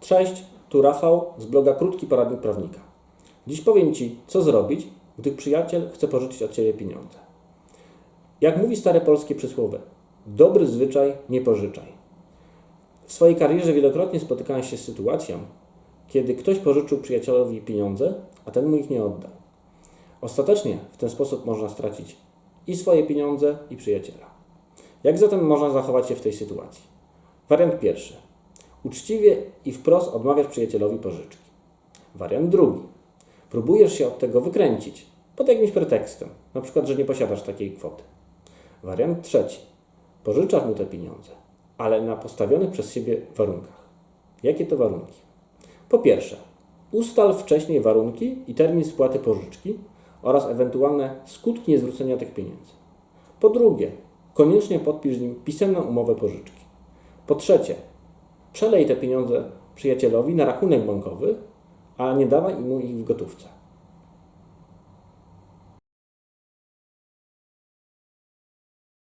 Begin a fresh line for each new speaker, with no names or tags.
Cześć, tu Rafał z bloga Krótki Poradnik Prawnika. Dziś powiem Ci, co zrobić, gdy przyjaciel chce pożyczyć od Ciebie pieniądze. Jak mówi stare polskie przysłowie, dobry zwyczaj nie pożyczaj. W swojej karierze wielokrotnie spotykałem się z sytuacją, kiedy ktoś pożyczył przyjacielowi pieniądze, a ten mu ich nie oddał. Ostatecznie w ten sposób można stracić i swoje pieniądze, i przyjaciela. Jak zatem można zachować się w tej sytuacji? Wariant pierwszy. Uczciwie i wprost odmawiasz przyjacielowi pożyczki. Wariant drugi. Próbujesz się od tego wykręcić pod jakimś pretekstem, na przykład, że nie posiadasz takiej kwoty. Wariant trzeci. Pożyczasz mu te pieniądze, ale na postawionych przez siebie warunkach. Jakie to warunki? Po pierwsze, ustal wcześniej warunki i termin spłaty pożyczki oraz ewentualne skutki niezwrócenia tych pieniędzy. Po drugie, koniecznie podpisz z nim pisemną umowę pożyczki. Po trzecie, przelej te pieniądze przyjacielowi na rachunek bankowy, a nie dawaj mu ich w gotówce.